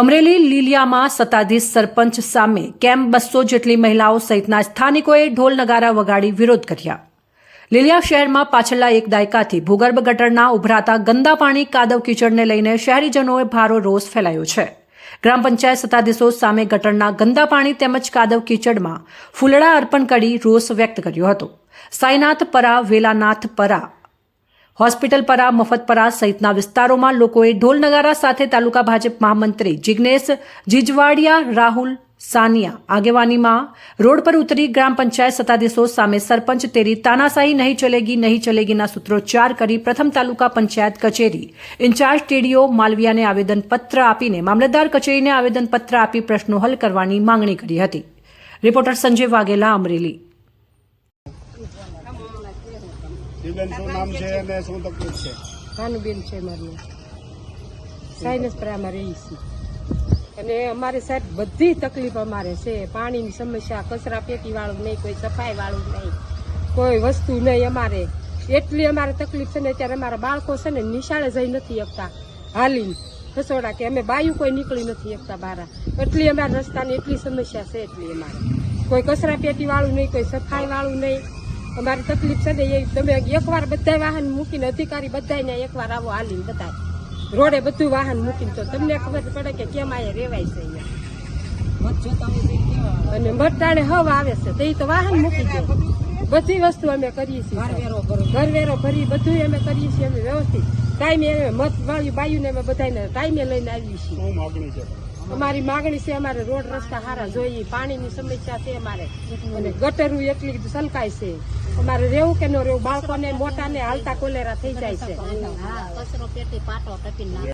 અમરેલી લીલિયામાં સત્તાધીશ સરપંચ સામે કેમ્પ બસો જેટલી મહિલાઓ સહિતના સ્થાનિકોએ ઢોલ નગારા વગાડી વિરોધ કર્યા. લીલિયા શહેરમાં પાછલા એક દાયકાથી ભૂગર્ભ ગટરના ઉભરાતા ગંદા પાણી, કાદવ કીચડને લઈને શહેરીજનોએ ભારો રોષ ફેલાયો છે. ગ્રામ પંચાયત સત્તાધીશો સામે ગટરના ગંદા પાણી તેમજ કાદવ કીચડમાં ફૂલડા અર્પણ કરી રોષ વ્યક્ત કર્યો હતો. સાઈનાથ પરા, વેલાનાથ પરા હોસ્પિટલ પરા મફતપરા સહિતના વિસ્તારોમાં લોકોએ ઢોલ નગારા સાથે તાલુકા ભાજપ મહામંત્રી જિગ્નેશ જીજવાડિયા, રાહુલ સાનિયા આગેવાનીમાં રોડ પર ઉતરી ગ્રામ પંચાયત સત્તાધીશો સામે સરપંચ તેરી તાનાશાહી નહીં ચલેગી, નહીં ચલેગીના સૂત્રોચ્ચાર કરી પ્રથમ તાલુકા પંચાયત કચેરી ઇન્ચાર્જ ટીડીઓ માલવિયાને આવેદનપત્ર આપીને મામલતદાર કચેરીને આવેદનપત્ર આપી પ્રશ્નો હલ કરવાની માંગણી કરી હતી. રિપોર્ટર સંજય વાઘેલા અમરેલી. જીવન શું નામ છે અને શું તકલીફ છે? ભાનુબેન છે મારું. સાઇનસ પ્રામાં રહી અને અમારે સાહેબ બધી તકલીફ અમારે છે. પાણીની સમસ્યા, કચરા પેટી વાળું નહીં, કોઈ સફાઈ વાળું નહીં, કોઈ વસ્તુ નહીં અમારે. એટલી અમારે તકલીફ છે ને અત્યારે અમારા બાળકો છે ને નિશાળે જઈ નથી શકતા. હાલીને રસોડા કે અમે બાયું કોઈ નીકળી નથી શકતા બહાર. એટલી અમારા રસ્તાની એટલી સમસ્યા છે એટલી અમારે. કોઈ કચરા પેટી વાળું નહીં, કોઈ સફાઈ વાળું નહીં. અમારી તકલીફ છે ને એ તમે એકવાર બધા વાહન મૂકીને અધિકારી બધાને એકવાર આવો હાલીને બધા રોડે બધું વાહન મૂકીને તો તમને ખબર પડે કે કેમ અહીંયા રેવાય છે અહીંયા. અને મટાણે હવ આવે છે તો એ તો વાહન મૂકી દે. બધી વસ્તુ અમે કરીએ છીએ ઘરવેરો ભરી. બધું અમે કરીએ છીએ અમે વ્યવસ્થિત. ટાઈમે અમે મત વાળી બાયુને અમે બધાને ટાઈમે લઈને આવીએ છીએ. અમારી માગણી છે અમારે રોડ રસ્તા સારા જોઈએ પાણીની સમસ્યા છે અમારે. અને ગટરું એટલી સલકાય છે. અમારે રહેવું કે ન રહેવું બાળકોને મોટાને હાલતા કોલેરા થઈ જાય છે.